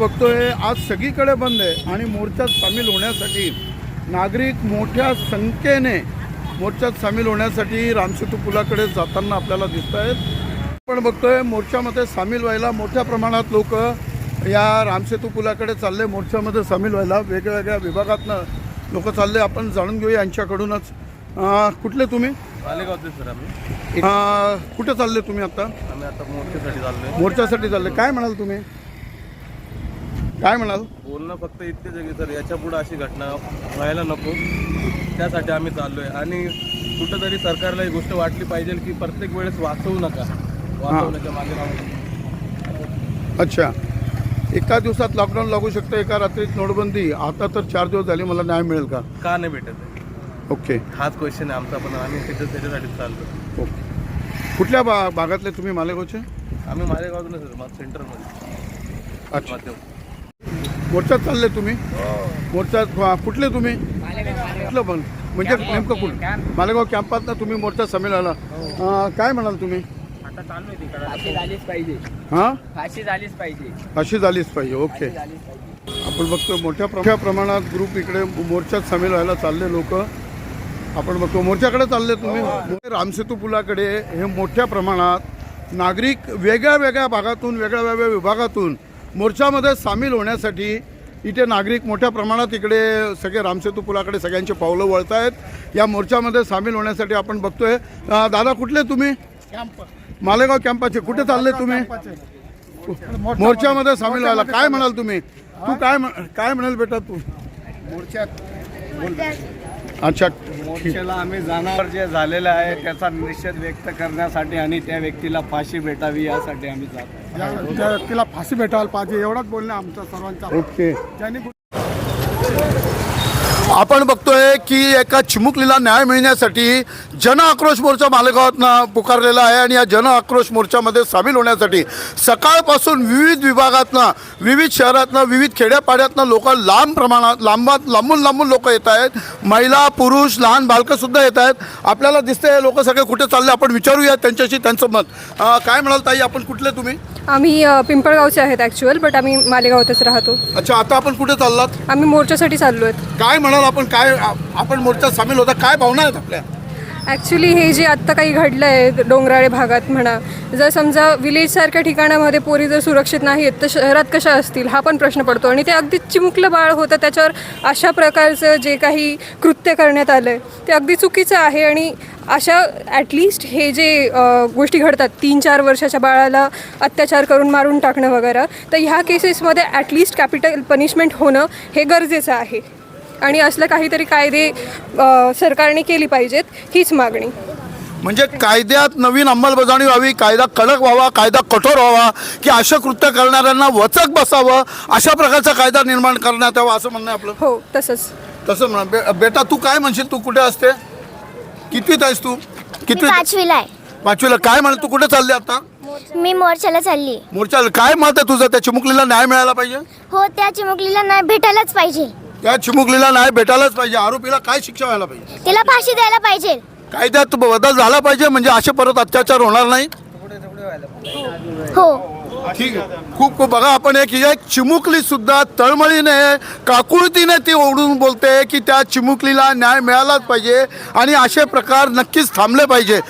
बघतोय आज सगळीकडे बंद आहे आणि मोर्चात सामील होण्यासाठी नागरिक मोठ्या संख्येने मोर्चात सामील होण्यासाठी रामसेतू पुलाकडे जाताना आपल्याला दिसत आहेत आपण बघतोय मोर्चामध्ये सामील व्हायला मोठ्या प्रमाणात लोक या रामसेतू पुलाकडे चालले मोर्चामध्ये सामील व्हायला वेगवेगळ्या विभागातनं लोक चालले. आपण जाणून घेऊया यांच्याकडूनच. कुठले तुम्ही? मालेगावचे सर आम्ही. कुठे चालले तुम्ही आता? आम्ही आता मोर्चेसाठी चाललोय. मोर्चासाठी चालले. काय म्हणाल तुम्ही? काय म्हणाल? बोलणं फक्त इतकेच आहे की सर याच्यापुढे अशी घटना व्हायला नको. त्यासाठी आम्ही चाललोय. आणि कुठंतरी सरकारला ही गोष्ट वाटली पाहिजे की प्रत्येक वेळेस वाचवू नका. वाचवण्याच्या मागे राहू अच्छा. एका दिवसात लॉकडाऊन लागू शकतं एका रात्रीत नोटबंदी? आता तर चार दिवस झाले मला न्याय मिळेल का? का नाही भेटत? आहे? ओके. हाच क्वेश्चन आहे आमचा पण आम्ही तिथे त्याच्यासाठी चाललो ओके. कुठल्या बा भागातले तुम्ही मालेगावचे? आम्ही सर मग सेंटरमध्ये. अच्छा. माध्यम. मोर्चात चालले तुम्ही? मोर्चात हा, कुठले तुम्ही? कुठलं पण. म्हणजे नेमकं कुठं मालेगाव कॅम्पात ना तुम्ही मोर्चात सामील झाला अं, काय म्हणाल तुम्ही? फाशी झालीच पाहिजे. हां? फाशी झालीच पाहिजे. अशी झालीच पाहिजे ओके. आपण बघतो मोठ्या मोठ्या प्रमाणात ग्रुप इकडे मोर्चात सामील व्हायला चालले लोक. आपण बघतो मोर्चाकडे चालले तुम्ही. रामसेतू पुलाकडे हे मोठ्या प्रमाणात नागरिक वेगळ्या वेगळ्या भागातून वेगळ्या वेगळ्या विभागातून मोर्चामध्ये सामील होण्यासाठी इथे नागरिक मोठ्या प्रमाणात इकडे सगळे रामसेतू पुलाकडे सगळ्यांचे पावलं वळत आहेत या मोर्चामध्ये सामील होण्यासाठी आपण बघतोय. दादा कुठले तुम्ही? मालेगाव कॅम्पाचे. कुठे चालले तुम्ही? मोर्चामध्ये सामील व्हायला. काय म्हणाल तुम्ही? तू काय काय म्हणाल बेटा तू? अच्छा. ठीक. मोर्चाला आम्ही जाणार जे झालेलं आहे त्याचा निषेध व्यक्त करण्यासाठी आणि त्या व्यक्तीला फाशी भेटावी यासाठी आम्ही जातो. त्या व्यक्तीला फाशी भेटायला पाहिजे एवढाच बोलणं आमच्या सर्वांचा ओके. आपण बघतोय की एका चिमुकलीला न्याय मिळण्यासाठी जन आक्रोश मोर्चा मालेगावात पुकारलेला आहे आणि या जन आक्रोश मोर्चामध्ये सामील होण्यासाठी सकाळपासून विविध विभागातनं विविध शहरातनं विविध खेड्यापाड्यातनं लोक लांब प्रमाणात लांबात लांबून लांबून लोक येत आहेत. महिला पुरुष लहान बालकं सुद्धा येत आहेत. आपल्याला दिसतंय लोक सगळे कुठे चालले आपण विचारूया त्यांच्याशी त्यांचं मत. काय म्हणाल ताई आपण कुठले तुम्ही? आम्ही अ, पिंपळगावचे आहेत ॲक्च्युअल बट आम्ही मालेगावातच राहतो. अच्छा आता आपण कुठे चाललात? आम्ही मोर्चासाठी चाललो आहेत काय म्हणाल आपण? काय आ- आपण मोर्चात सामील होता? काय भावना आहेत आपल्या? ॲक्च्युली हे जे आत्ता काही घडलं आहे डोंगराळे भागात म्हणा जर समजा विलेजसारख्या ठिकाणामध्ये पोरी जर सुरक्षित नाही आहेत तर शहरात कशा असतील? हा पण प्रश्न पडतो. आणि ते अगदी चिमुकलं बाळ होतं त्याच्यावर अशा प्रकारचं जे काही कृत्य करण्यात आलं आहे ते अगदी चुकीचं आहे. आणि अशा ॲटलिस्ट हे जे गोष्टी घडतात तीन चार वर्षाच्या बाळाला अत्याचार करून मारून टाकणं वगैरे तर ह्या केसेसमध्ये ॲटलिस्ट कॅपिटल पनिशमेंट होणं हे गरजेचं आहे. आणि असलं काहीतरी कायदे सरकारने केली पाहिजेत हीच मागणी. म्हणजे कायद्यात नवीन अंमलबजावणी व्हावी कायदा कडक व्हावा कायदा कठोर व्हावा की अशा कृत्य करणाऱ्यांना वचक बसावं अशा प्रकारचा कायदा निर्माण करण्यात यावा असं म्हणणं आपलं? हो तसंच. तसं म्हणा. बे- बेटा तू काय म्हणशील? तू कुठे असते? कितवीत आहेस तू? मी कितवी पाचवीला आहे. पाचवीला. काय म्हण तू कुठे चालली आता? मी मोर्चाला चालली. मोर्चा काय मत आहे तुझं? त्या चिमुकलीला न्याय मिळाला पाहिजे? हो त्या चिमुकलीला नाही भेटायलाच पाहिजे. त्या चिमुकलीला न्याय भेटायलाच पाहिजे. आरोपीला काय शिक्षा व्हायला पाहिजे? तिला फाशी द्यायला पाहिजे. कायद्यात बदल झाला पाहिजे म्हणजे असे परत अत्याचार होणार नाही. हो. ठीक आहे खूप खूप बघा आपण एक ही एक चिमुकली सुद्धा तळमळीने काकुळतीने ती ओढून बोलते की त्या चिमुकलीला न्याय मिळालाच पाहिजे आणि असे प्रकार नक्कीच थांबले पाहिजे.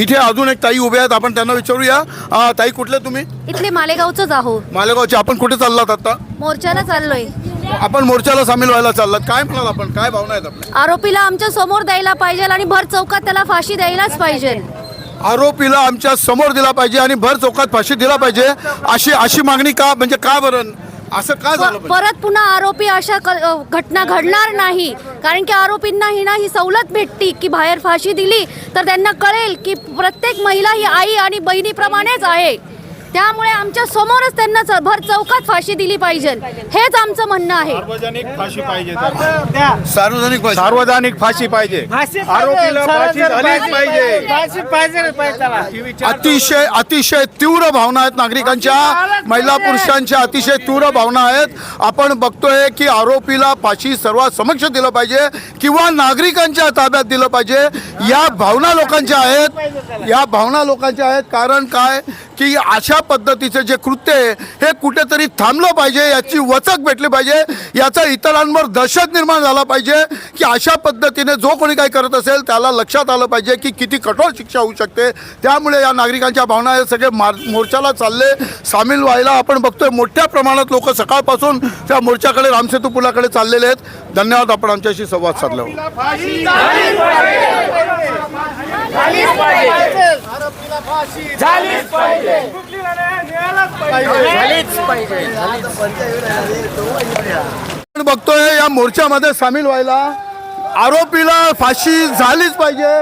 इथे अजून एक ताई उभे आहेत आपण त्यांना विचारूया. ताई कुठले तुम्ही? इथले मालेगावचंच आहो. मालेगावचे आपण कुठे चाललात आता? मोर्चाला चाललोय. आपण मोर्चाला सामील व्हायला चाललात. काय म्हणाल आपण? काय भावना आहेत आपल्या? आरोपीला आमच्यासमोर द्यायला पाहिजे आणि भर चौकात त्याला फाशी द्यायलाच पाहिजे. आरोपीला आमच्यासमोर दिला पाहिजे आणि भर चौकात फाशी दिला पाहिजे. अशी अशी मागणी का म्हणजे का बरं? असं का झालं प-? परत पुन्हा आरोपी अशा क- अ, घटना घडणार नाही. कारण की आरोपींना ही ना ही सवलत भेटती की बाहेर फाशी दिली तर त्यांना कळेल की प्रत्येक महिला ही आई आणि बहिणीप्रमाणेच आहे. त्यामुळे आमच्या समोरच त्यांना भर चौकात फाशी दिली पाहिजे. हेच आमचं म्हणणं आहे. सार्वजनिक फाशी सार्वजनिक फाशी पाहिजे. आरोपीला फाशी झालीच पाहिजे. अतिशय अतिशय तीव्र भावना आहेत नागरिकांच्या. महिला पुरुषांच्या अतिशय तीव्र भावना आहेत. आपण बघतोय की आरोपीला फाशी सर्वात समक्ष दिलं पाहिजे किंवा नागरिकांच्या ताब्यात दिलं पाहिजे. या भावना लोकांच्या आहेत. या भावना लोकांच्या आहेत. कारण काय? की अशा पद्धतीचे जे कृत्य आहे हे कुठेतरी थांबलं पाहिजे याची वचक भेटली पाहिजे याचा इतरांवर दहशत निर्माण झाला पाहिजे की अशा पद्धतीने जो कोणी काही करत असेल त्याला लक्षात आलं पाहिजे की किती कठोर शिक्षा होऊ शकते. त्यामुळे या नागरिकांच्या भावना हे सगळे मार मोर्चाला चालले. सामील व्हायला आपण बघतोय मोठ्या प्रमाणात लोक सकाळपासून त्या मोर्चाकडे रामसेतू पुलाकडे चाललेले आहेत. धन्यवाद आपण आमच्याशी संवाद साधला साधल्यावर आपण बघतोय या मोर्चामध्ये सामील व्हायला आरोपीला फाशी झालीच पाहिजे.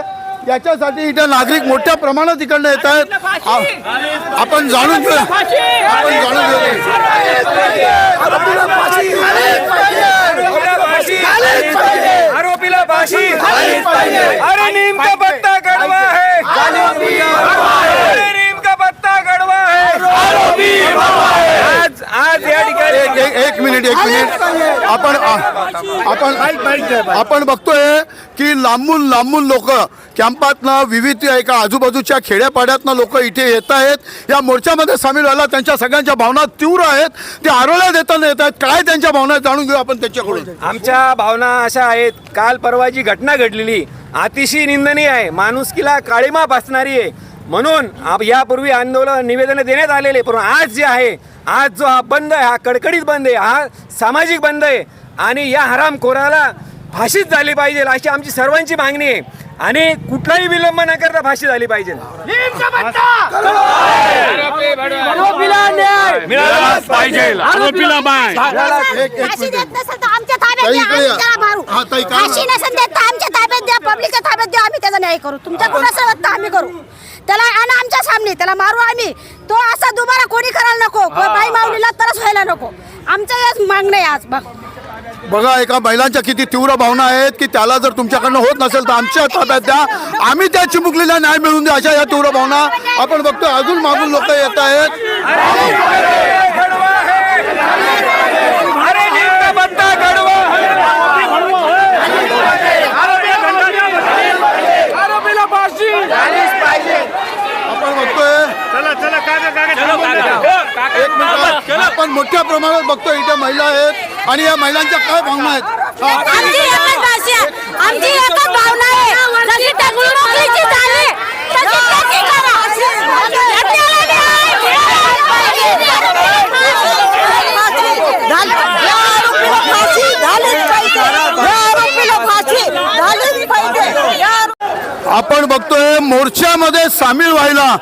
याच्यासाठी इथे नागरिक मोठ्या प्रमाणात इकडनं येत आहेत. आपण जाणून घेऊ आपण जाणून घेऊ आरोपीला फाशी अरे नीम का पत्ता है आरोपी का पत्ता है आज आज या ठिकाणी एक एक- एक मिनिट एक मिनिट. आपण आपण आपण बघतोय की लांबून लांबून लोक कॅम्पातनं विविध एका आजूबाजूच्या खेड्यापाड्यातनं लोक इथे येत आहेत. या मोर्चामध्ये सामील व्हायला त्यांच्या सगळ्यांच्या भावना तीव्र आहेत. ते आरोळ्या देताना येत आहेत. काय त्यांच्या भावना जाणून घेऊ आपण त्यांच्याकडून. आमच्या भावना अशा आहेत. काल परवा जी घटना घडलेली अतिशय निंदनीय आहे. माणुसकीला काळीमा असणारी आहे. म्हणून आप- यापूर्वी आंदोलन निवेदन देण्यात आलेले पण आज जे आहे आज जो हा बंद आहे हा कडकडीत बंद आहे हा सामाजिक बंद आहे आणि या हरामखोराला फाशीच झाली पाहिजे अशी आमची सर्वांची मागणी आहे. आणि कुठलाही विलंब न करता फाशी झाली पाहिजे. आमच्या. हा, ताब्यात न्याय करू. तुमच्या कुणाचं वाटतं आम्ही करू. त्याला आणि आमच्या सामने. त्याला मारू आम्ही. तो असा दुबारा कोणी करायला नको. बाई माऊलीला तरच व्हायला नको. आमचं याच मागणं आहे आज. बघ. बघा एका महिलांच्या किती तीव्र भावना आहेत की त्याला जर तुमच्याकडनं होत नसेल तर आमच्या ताब्यात द्या. आम्ही त्या चिमुकलीला न्याय मिळवून द्या. अशा या तीव्र भावना आपण बघतो अजून मागून लोक येत आहेत अरे नीम का पत्ता कड़वा आरोपीला फाशी आपण बघतोय एक मिनिट आपण मोठ्या प्रमाणात बघतोय इथे महिला आहेत आणि या महिलांच्या काय भावना आहेत आमची एकच भाषा आहे. आमची एकच भावना आहे जशी टेक्नॉलॉजीची झाली तशी त्याची करा. आपल्याला न्याय मिळालाच पाहिजे. या आरोपीला फाशी झालीच पाहिजे. या आरोपीला फाशी झालीच पाहिजे. या आपण बघतोय मोर्चामध्ये सामील व्हायला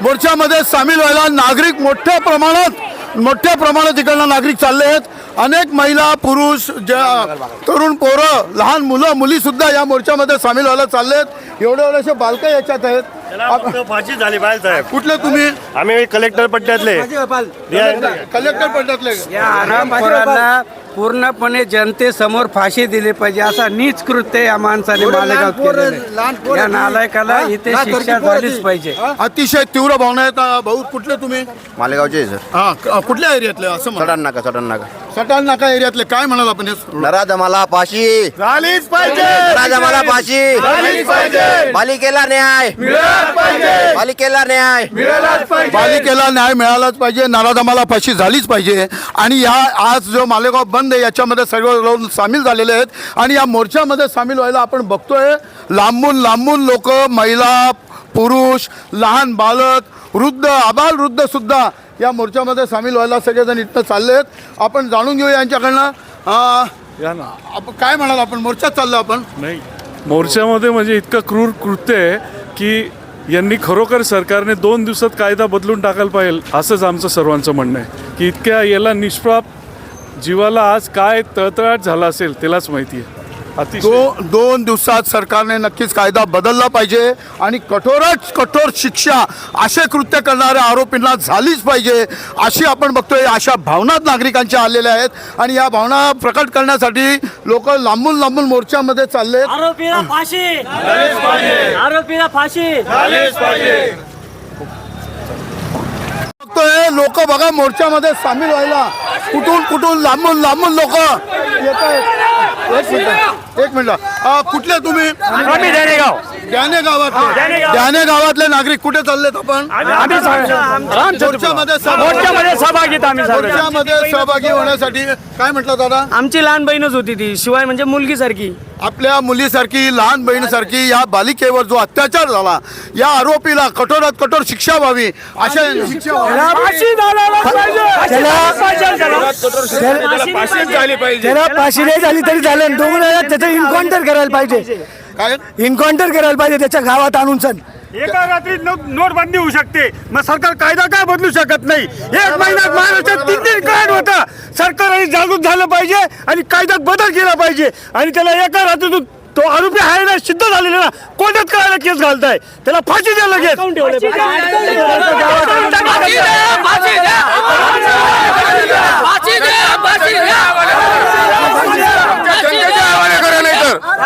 मोर्चामध्ये सामील व्हायला नागरिक मोठ्या प्रमाणात मोठ्या प्रमाणात इकडनं नागरिक चालले आहेत. अनेक महिला पुरुष ज्या तरुण पोरं लहान मुलं मुली सुद्धा या मोर्चामध्ये सामील व्हायला चालले आहेत. एवढे एवढेसे बालकं याच्यात आहेत. आप- फाशी झाली पाहिजे साहेब कुठले तुम्ही? आम्ही कलेक्टर पट्ट्यातले. कलेक्टर आरामखोरांना पूर्णपणे जनतेसमोर फाशी दिली पाहिजे असा नीच कृत्य या माणसाने केलेलं. आहे. या नालायकाला इथे शिक्षा झालीच पाहिजे. अतिशय तीव्र भावना आहेत. भाऊ कुठले तुम्ही? मालेगावचे सर. हा क- कुठल्या एरियातले? असं म्हणा. सडन नाका सडन नाका. सटाण नाका एरियातले. काय म्हणाल आपण हे? नराज मला फाशी. झालीच पाहिजे. नराज मला फाशी. झालीच पाहिजे. पालिकेला न्याय. पाहिजे. पालिकेला न्याय. पालिकेला न्याय मिळालाच पाहिजे. नाराजमाला फाशी झालीच पाहिजे. आणि या आज जो मालेगाव बंद आहे याच्यामध्ये सर्व सामील झालेले आहेत. आणि या मोर्चामध्ये सामील व्हायला आपण बघतोय लांबून लांबून लोक महिला पुरुष लहान बालक वृद्ध आबाल वृद्ध सुद्धा या मोर्चामध्ये सामील व्हायला सगळेजण इथं चालले आहेत. आपण जाणून घेऊ यांच्याकडनं. आपण काय म्हणाल आपण? मोर्चात चाललो आपण. नाही. मोर्चामध्ये म्हणजे इतकं क्रूर कृत्य आहे की यांनी खरोखर सरकारने दोन दिवसात कायदा बदलून टाकायला पाहिजे असंच आमचं सर्वांचं म्हणणं आहे. की इतक्या याला निष्पाप जीवाला आज काय तळतळाट झाला असेल त्यालाच माहिती आहे. अतिशय. दो दोन दिवसात सरकारने नक्कीच कायदा बदलला पाहिजे आणि कठोरात कठोर शिक्षा असे कृत्य करणाऱ्या आरोपींना झालीच पाहिजे अशी आपण बघतोय अशा भावनात नागरिकांच्या आलेल्या आहेत. आणि या भावना प्रकट करण्यासाठी लोक लांबून लांबून मोर्चामध्ये चालले आरोपीला फाशी! आरोपीला फाशी! बघतोय लोक बघा मोर्चामध्ये सामील व्हायला. कुठून कुठून लांबून लांबून लोक येत आहेत एक मिनिट एक मिनिट. कुठले तुम्ही? आम्ही द्याने गावातले द्याने गावातले नागरिक कुठे चाललेत आपण? मोर्चामध्ये मोर्चामध्ये सहभागी आम्ही. मोर्चामध्ये सहभागी होण्यासाठी काय म्हटलं दादा? आमची लहान बहीणच होती ती शिवाय म्हणजे मुलगी सारखी आपल्या मुलीसारखी लहान बहिणीसारखी या बालिकेवर जो अत्याचार झाला या आरोपीला कठोरात कठोर शिक्षा व्हावी अशा शिक्षा व्हावी. त्याला फाशी नाही झाली तरी चालेल दोन वेळा त्याचं इन्काउंटर करायला पाहिजे. काय? इन्काउंटर करायला पाहिजे त्याच्या गावात आणून सण एका रात्रीत नो- नोटबंदी होऊ शकते. मग सरकार कायदा काय बदलू शकत नाही? एक महिन्यात महाराष्ट्रात तीन तीन कायद होता सरकारने जागृत झालं पाहिजे आणि कायद्यात बदल केला पाहिजे. आणि त्याला एका रात्रीतून तो आरोपी आहे ना सिद्ध झालेला ना कोणत्यात करायला केस घालताय. त्याला फाशी द्या लगेच.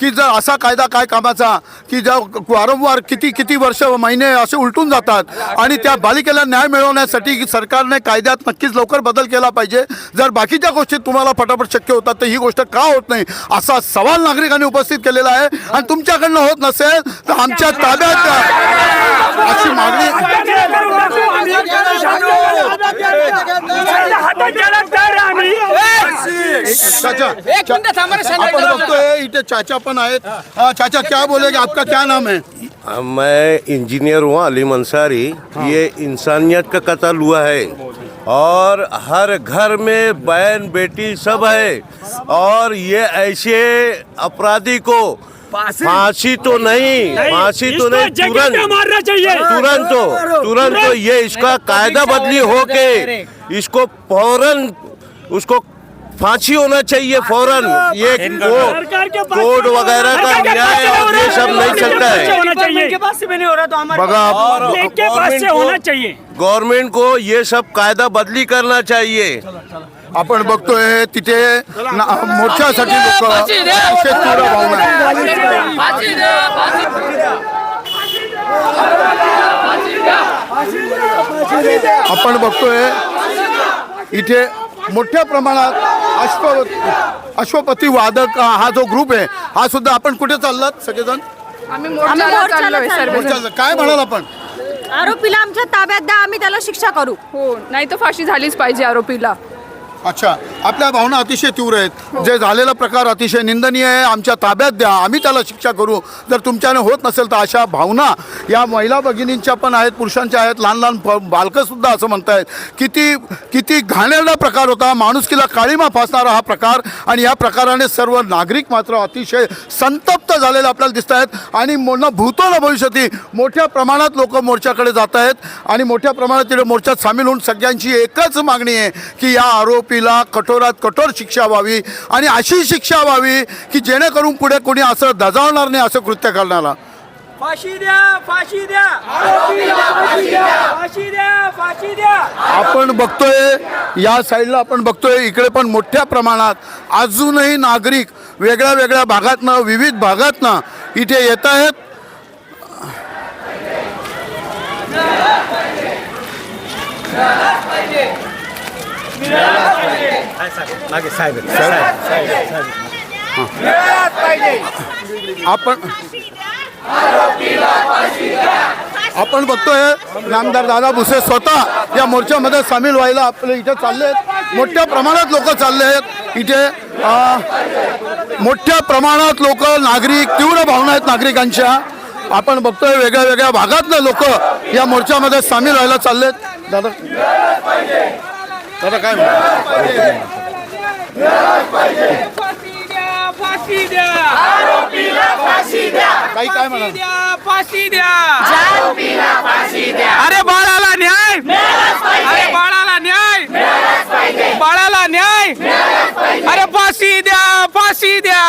की जर असा कायदा काय कामाचा की जर वारंवार किती किती वर्ष महिने असे उलटून जातात आणि त्या बालिकेला न्याय मिळवण्यासाठी की सरकारने कायद्यात नक्कीच लवकर बदल केला पाहिजे. जर बाकीच्या गोष्टी तुम्हाला फटाफट शक्य होतात तर ही गोष्ट का होत नाही? असा सवाल नागरिकांनी उपस्थित केलेला आहे आणि तुमच्याकडनं होत नसेल तर आमच्या ताब्यात. अशी मागणी इथे चाचा पण आहेत हा, चाचा क्या बोलेगे? आपका क्या नाम है? मैं इंजीनियर हूँ अलीम अंसारी। ये इंसानियत का कत्ल हुआ है। और हर घर में बहन बेटी सब है। और ये ऐसे अपराधी को फांसी तो नहीं फांसी तो नहीं तुरंत। मारना चाहिए? तुरंत तो तुरंत तो ये इसका कायदा बदली होके इसको फ़ौरन उसको फांसी होना चाहिए फौरन। ये को- कोर्ट वगैरह का न्याय और ये सब नहीं चलता है। होना चाहिए पास से भी नहीं हो रहा तो हमारे बघा लेक के पास से होना चाहिए। गवर्नमेंट को ये सब कायदा बदली करना चाहिए। आपण बघतोय तिथे ना- मोर्चासाठी लोक अतिशय तीव्र भावना आहेत. आपण बघतोय इथे मोठ्या प्रमाणात अश्व अश्वपती वादक हा जो ग्रुप आहे हा सुद्धा आपण कुठे चाललात सगळेजण? आम्ही मोर्चाला चाललोय सर्व मोर्चा काय म्हणाल आपण? आरोपीला आमच्या ताब्यात द्या आम्ही त्याला शिक्षा करू. हो नाही तर फाशी झालीच पाहिजे आरोपीला. अच्छा आपल्या भावना अतिशय तीव्र आहेत. जे झालेला प्रकार अतिशय निंदनीय आहे. आमच्या ताब्यात द्या. आम्ही त्याला शिक्षा करू. जर तुमच्याने होत नसेल तर अशा भावना या महिला भगिनींच्या पण आहेत पुरुषांच्या आहेत. लहान लहान बालकंसुद्धा असं म्हणतायत. किती किती घाणेरडा प्रकार होता. माणुसकीला काळीमा फासणारा हा प्रकार आणि या प्रकाराने सर्व नागरिक मात्र अतिशय संतप्त झालेले आपल्याला दिसत आहेत आणि न भूतो न भविष्यती मोठ्या प्रमाणात लोक मोर्चाकडे जात आहेत आणि मोठ्या प्रमाणात तिथे मोर्चात सामील होऊन सगळ्यांची एकच मागणी आहे की या आरोपीला कठोरात कठोर शिक्षा व्हावी आणि अशी शिक्षा व्हावी की जेणेकरून पुढे कोणी असं दजावणार नाही असं कृत्य करणारा. फाशी द्या फाशी द्या. फाशी द्या फाशी द्या. आपण बघतोय या साईडला आपण बघतोय इकडे पण मोठ्या प्रमाणात अजूनही नागरिक वेगळ्या वेगळ्या भागातनं विविध भागातनं इथे येत आहेत. आपण आपण बघतोय नामदार दादा भुसे स्वतः या मोर्चामध्ये सामील व्हायला आपले इथे चालले आहेत मोठ्या प्रमाणात लोक चालले आहेत इथे मोठ्या प्रमाणात लोक नागरिक तीव्र भावना आहेत नागरिकांच्या. आपण बघतोय वेगळ्या वेगळ्या भागातले लोक या मोर्चामध्ये सामील व्हायला चाललेत. दादा. दादा काय म्हणता? फाशी द्या फाशी द्या. ताई काय म्हणाल? फाशी द्या अरे बाळाला न्याय. अरे बाळाला न्याय. बाळाला न्याय. अरे फाशी द्या फाशी द्या.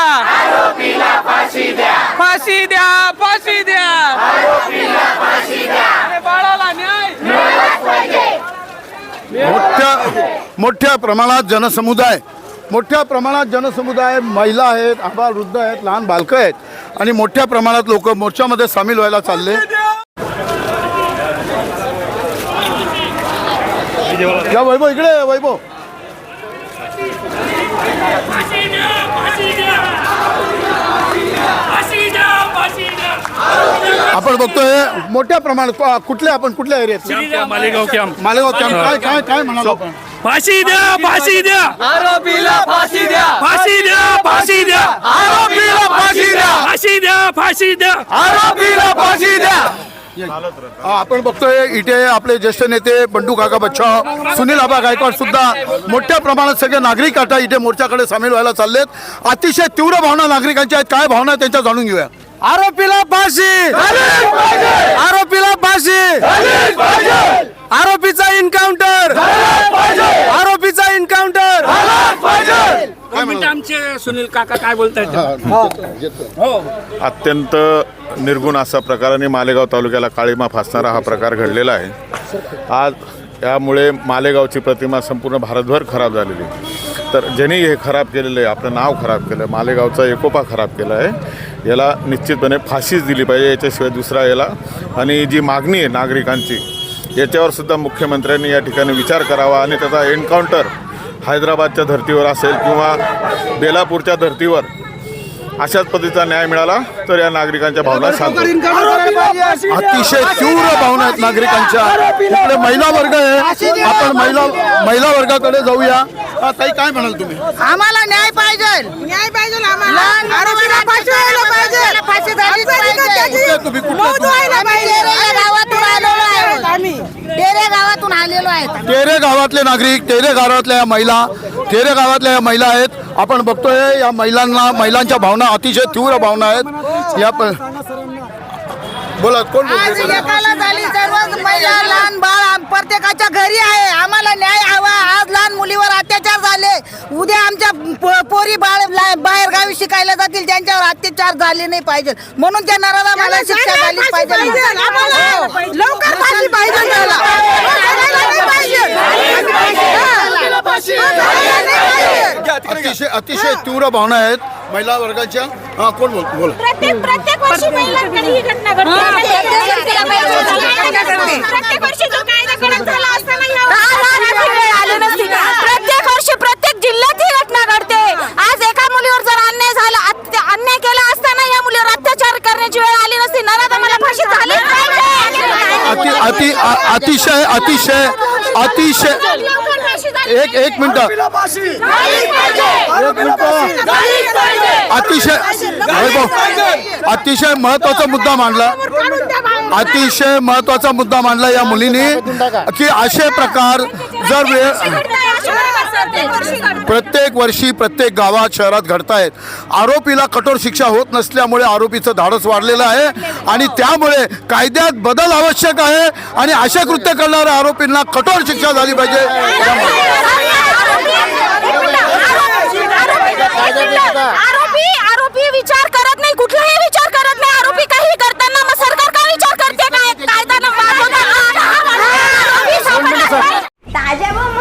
फाशी द्या फाशी द्या अरे बाळाला न्याय मोठ्या मोठ्या प्रमाणात जनसमुदाय मोठ्या प्रमाणात जनसमुदाय महिला आहेत आबा वृद्ध आहेत लहान बालकं आहेत आणि मोठ्या प्रमाणात लोक मोर्चामध्ये सामील व्हायला चालले. या वैभव इकडे वैभव. आपण बघतोय मोठ्या प्रमाणात कु- कुठले आपण कुठल्या एरियात मालेगाव कॅम्प. मालेगाव कॅम्प. काय काय काय म्हणाल आपण? फाशी द्या फाशी द्या. आरोपीला फाशी द्या. फाशी द्या फाशी द्या. आरोपीला फाशी द्या. फाशी द्या फाशी द्या. आरोपीला फाशी द्या. आपण बघतोय इथे आपले ज्येष्ठ नेते बंडू काका बच्चाव सुनील आबा गायकवाड सुद्धा मोठ्या प्रमाणात सगळे नागरिक आता इथे मोर्चाकडे सामील व्हायला चाललेत. अतिशय तीव्र भावना नागरिकांच्या आहेत. काय भावना आहेत त्यांच्या जाणून घेऊया. आरोपीला फाशी! आरोपीला फाशी! आरोपीचा एन्काउंटर! आरोपीचा म्हणाल? आमचे सुनील काका काय बोलतायत? अत्यंत निर्गुण असा प्रकार आणि मालेगाव तालुक्याला काळीमा फासणारा हा प्रकार घडलेला आहे. आज यामुळे मालेगावची प्रतिमा संपूर्ण भारतभर खराब झालेली तर ज्यांनी हे खराब केलेलं आहे आपलं नाव खराब केलं आहे मालेगावचा एकोपा खराब केला आहे याला निश्चितपणे फाशीच दिली पाहिजे याच्याशिवाय दुसरा याला. आणि जी मागणी आहे नागरिकांची याच्यावर सुद्धा मुख्यमंत्र्यांनी या ठिकाणी विचार करावा आणि त्याचा एन्काउंटर हैदराबादच्या धर्तीवर असेल किंवा बेलापूरच्या धर्तीवर अशाच पद्धतीचा न्याय मिळाला तर या नागरिकांच्या भावना होतील. अतिशय तीव्र भावना आहेत नागरिकांच्या. इकडे महिला वर्ग आहे. आपण महिला महिला वर्गाकडे जाऊया. ताई काय म्हणाल तुम्ही? आम्हाला न्याय पाहिजे. न्याय पाहिजे आम्हाला? आरोपीला फाशी व्हायला पाहिजे फाशी झालीच पाहिजे कुठले तुम्ही कुठले मौत व्हायला पाहिजे डेरे गावातून आलेलो आहे तेरे गावातून आलेलो आहेत. तेरे गावातले नागरिक तेरे गावातल्या या महिला तेरे गावातल्या या महिला आहेत. आपण बघतोय या महिलांना महिलांच्या भावना अतिशय तीव्र भावना आहेत. या प- बोला कोण आज बोलतंय? एकाला झाली सर्व महिला लहान बाळ प्रत्येकाच्या घरी आहे आम्हाला न्याय हवा आज लहान मुलीवर अत्याचार झाले उद्या आमच्या प- पोरी बाळ बाहेर गावी शिकायला जातील त्यांच्यावर अत्याचार झाले नाही पाहिजे म्हणून त्या नराला मला शिक्षा झालीच पाहिजे हो. लवकर फाशी पाहिजे त्याला. नाही पाहिजे. हा. पाहिजे. अतिशय अतिशय तीव्र भावना आहेत. महिला वर्गाच्या हा कोण बोल बोला. प्रत्येक प्रत्येक वर्षी महिलांकडे ही घटना घडते. प्रत्येक वर्षी जो कायदा कडक झाला असताना या प्रत्येक वर्षी प्रत्येक जिल्ह्यात ही घटना घडते. आज एका मुलीवर जर अन्याय झाला अत्य- अन्याय केला असताना या मुलीवर अत्याचार करण्याची वेळ आली नसती. नराधा मला फाशी झाली अति अति अ- अतिशय अतिशय अतिशय एक एक मिनिट. अतिशय वैभव, अतिशय महत्त्वाचा मुद्दा मांडला. अतिशय महत्त्वाचा मुद्दा मांडला या मुलीने की असे प्रकार जर वेळ प्रत्येक वर्षी प्रत्येक गावात शहरात घडतायत. आरोपीला कठोर शिक्षा होत नसल्यामुळे आरोपीचं धाडस वाढलेलं आहे आणि त्यामुळे कायद्यात बदल आवश्यक आहे आणि अशा कृत्य करणाऱ्या आरोपींना कठोर शिक्षा झाली पाहिजे. विचार करत नाही कुठलाही विचार ताज्या